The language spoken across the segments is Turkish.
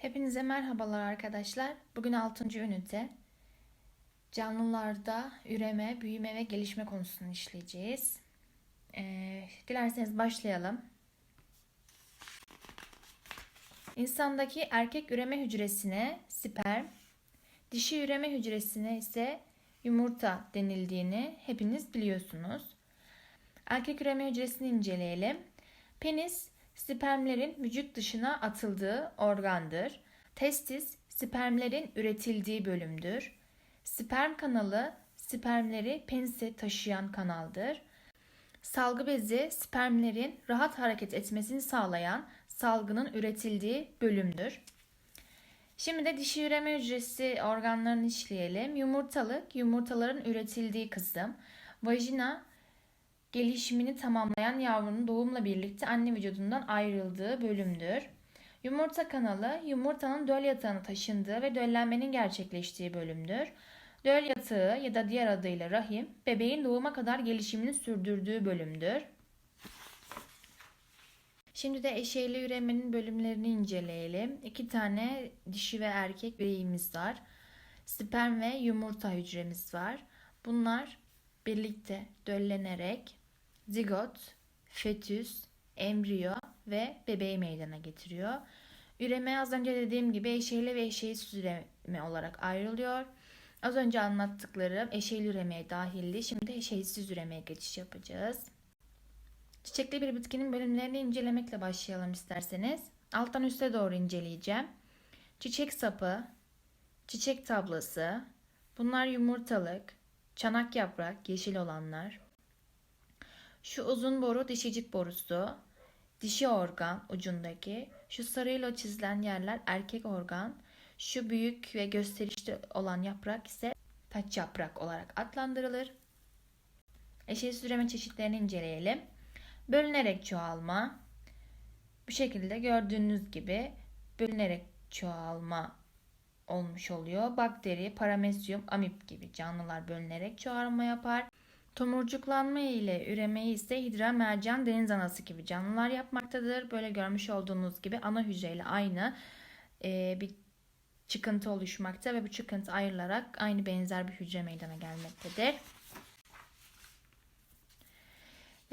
Hepinize merhabalar arkadaşlar. Bugün 6. ünite. Canlılarda üreme, büyüme ve gelişme konusunu işleyeceğiz. Ee, dilerseniz başlayalım. İnsandaki erkek üreme hücresine sperm, dişi üreme hücresine ise yumurta denildiğini hepiniz biliyorsunuz. Erkek üreme hücresini inceleyelim. Penis spermlerin vücut dışına atıldığı organdır. Testis spermlerin üretildiği bölümdür. Sperm kanalı spermleri penise taşıyan kanaldır. Salgı bezi spermlerin rahat hareket etmesini sağlayan salgının üretildiği bölümdür. Şimdi de dişi üreme hücresi organlarını işleyelim. Yumurtalık, yumurtaların üretildiği kısım. Vajina, gelişimini tamamlayan yavrunun doğumla birlikte anne vücudundan ayrıldığı bölümdür. Yumurta kanalı, yumurtanın döl yatağına taşındığı ve döllenmenin gerçekleştiği bölümdür. Döl yatağı ya da diğer adıyla rahim, bebeğin doğuma kadar gelişimini sürdürdüğü bölümdür. Şimdi de eşeyli üremenin bölümlerini inceleyelim. İki tane dişi ve erkek bireyimiz var. Sperm ve yumurta hücremiz var. Bunlar birlikte döllenerek zigot, fetüs, embriyo ve bebeği meydana getiriyor. Üreme az önce dediğim gibi eşeyli ve eşeğsiz üreme olarak ayrılıyor. Az önce anlattıklarım eşeyli üremeye dahildi. Şimdi eşeğsiz üremeye geçiş yapacağız. Çiçekli bir bitkinin bölümlerini incelemekle başlayalım isterseniz. Alttan üste doğru inceleyeceğim. Çiçek sapı, çiçek tablası, bunlar yumurtalık, çanak yaprak, yeşil olanlar. Şu uzun boru dişicik borusu, dişi organ ucundaki, şu sarıyla çizilen yerler erkek organ, şu büyük ve gösterişli olan yaprak ise taç yaprak olarak adlandırılır. Eşeğsiz üreme çeşitlerini inceleyelim. Bölünerek çoğalma. Bu şekilde gördüğünüz gibi bölünerek çoğalma olmuş oluyor. Bakteri, paramesyum, amip gibi canlılar bölünerek çoğalma yapar. Tomurcuklanma ile üremeyi ise hidra, mercan, deniz anası gibi canlılar yapmaktadır. Böyle görmüş olduğunuz gibi ana hücreyle aynı e, bir çıkıntı oluşmakta ve bu çıkıntı ayrılarak aynı benzer bir hücre meydana gelmektedir.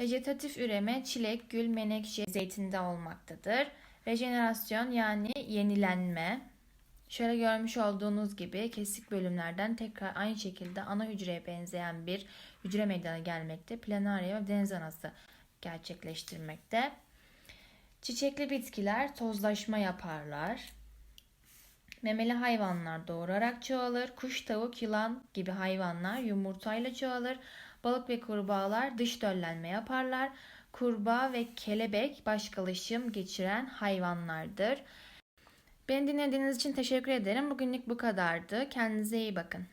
Vejetatif üreme çilek, gül, menekşe, zeytinde olmaktadır. Rejenerasyon yani yenilenme. Şöyle görmüş olduğunuz gibi kesik bölümlerden tekrar aynı şekilde ana hücreye benzeyen bir hücre meydana gelmekte. Planaria ve deniz anası gerçekleştirmekte. Çiçekli bitkiler tozlaşma yaparlar. Memeli hayvanlar doğurarak çoğalır. Kuş, tavuk, yılan gibi hayvanlar yumurtayla çoğalır. Balık ve kurbağalar dış döllenme yaparlar. Kurbağa ve kelebek başkalaşım geçiren hayvanlardır. Beni dinlediğiniz için teşekkür ederim. Bugünlük bu kadardı. Kendinize iyi bakın.